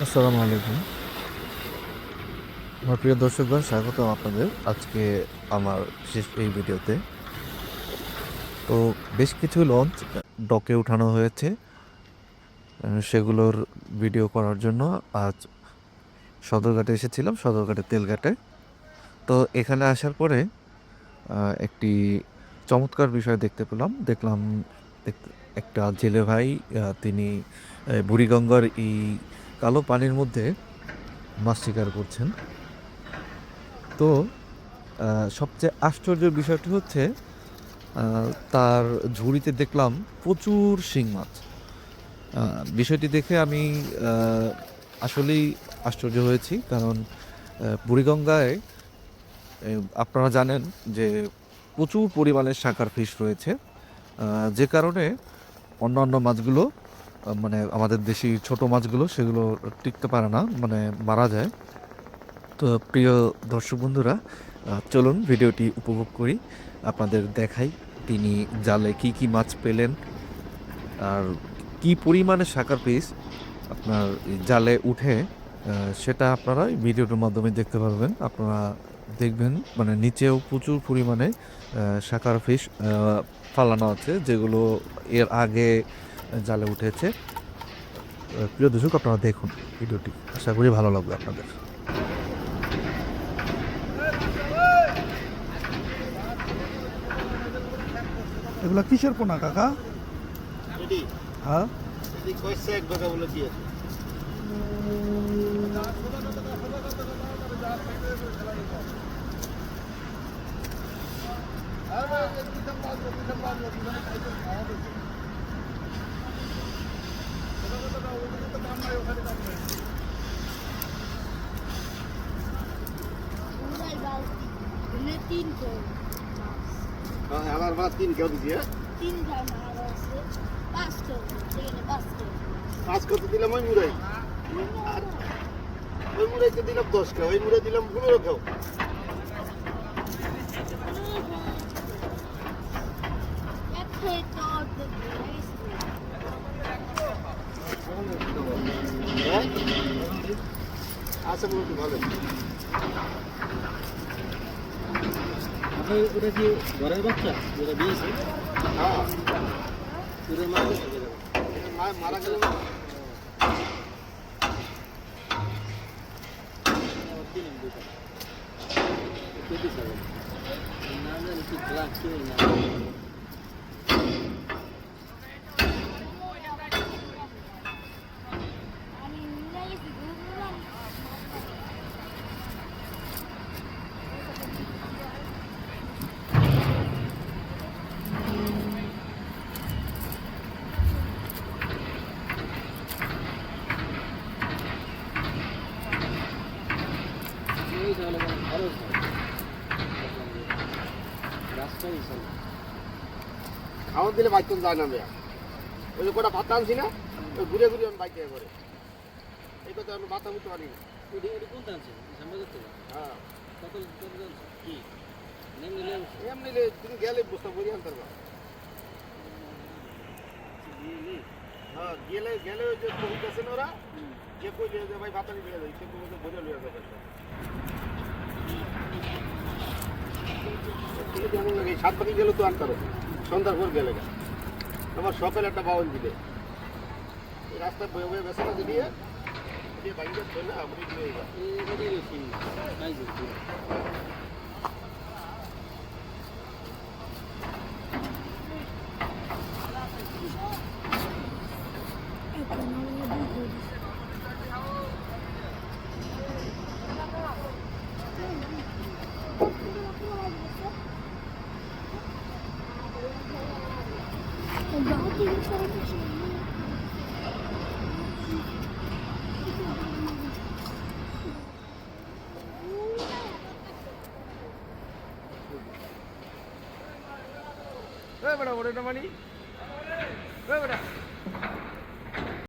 আসসালামু আলাইকুম। আমার প্রিয় দর্শকগণ স্বাগত আপনাদের আজকে আমার শেষ এই ভিডিওতে। তো বেশ কিছু লঞ্চ ডকে উঠানো হয়েছে। সেগুলোর ভিডিও করার জন্য আজ সদরঘাটে এসেছিলাম সদরঘাটে তেলঘাটে। তো এখানে আসার পরে একটি চমৎকার বিষয় দেখতে পেলাম। দেখলাম এক- একটা জেলে ভাই তিনি বুড়িগঙ্গার এই কালো পানির মধ্যে মাছ শিকার করছেন। তো সবচেয়ে আশ্চর্যের বিষয়টি হচ্ছে তার ঝুড়িতে দেখলাম প্রচুর শিং মাছ। বিষয়টি দেখে আমি আসলেই আশ্চর্য হয়েছি, কারণ বুড়িগঙ্গায় আপনারা জানেন যে প্রচুর পরিমাণে শাকার ফিশ রয়েছে। যে কারণে অন্যান্য মাছগুলো মানে আমাদের দেশি ছোট মাছগুলো, সেগুলো টিকতে পারে না মানে মারা যায়। তো প্রিয় দর্শক বন্ধুরা চলুন ভিডিওটি উপভোগ করি। আপনাদের দেখাই তিনি জালে কি কি মাছ পেলেন, আর কি পরিমাণে শাকার পিস আপনার জালে উঠে সেটা আপনারা ভিডিওটার মাধ্যমে দেখতে পারবেন। আপনারা দেখবেন মানে নিচেও প্রচুর পরিমাণে শাকার ফিশ ফালানো আছে, যেগুলো এর আগে জালে উঠেছে। প্রিয় দর্শক আপনারা দেখুন ভিডিওটি। আশা করি ভালো লাগবে আপনাদের। এগুলা কিসের পোনা কাকা? হ্যাঁ? তিন আমার মাছ তিন কেউ দিছি হ্যাঁ? তিন আছে। পাঁচ কেউ পাঁচ কত দিলাম ওই মুড়াই। আর ওই মুড়াইতে দিলাম দশ কেউ ওই মুড়াই দিলাম পনেরো কেউ। হ্যাঁ আচ্ছা বলতে ভালো। আপনার ওটা কি ঘরের বাচ্চা যেটা দিয়েছে হ্যাঁ ওটা মারা গেছে এটা মা- মারা গেল না দিলাম দুটা কেটে যাবে না জানি কি গ্লাস ছিল না খাওয়ার দিলে বাইকন যায় না মেয়া ওই যে কটা ভাত আনছি না ওই ঘুরে ঘুরে আমি বাইকে করে এই কথা আমি মাথা উঠতে পারি না। হ্যাঁ। এমনি তুমি গেলে বুঝতে পারি আনতে পারবা। হ্যাঁ গেলে গেলে ওই যে কবিতা ওরা, যে কই যে ভাই বাতালি দিয়ে যায় সে বোঝা লইয়া যাবে। ঠিক যেমন গেলে তো আনতে সন্ধ্যার ভোর গেলে আমার সকালে একটা বাউল দিলে। এই রাস্তায় বয়ে বয়ে বেসা দিয়ে দিয়ে বাইক চলে না আমি দিয়ে বালতি সব কিছু এ বেটা ওটা মানি এ বেটা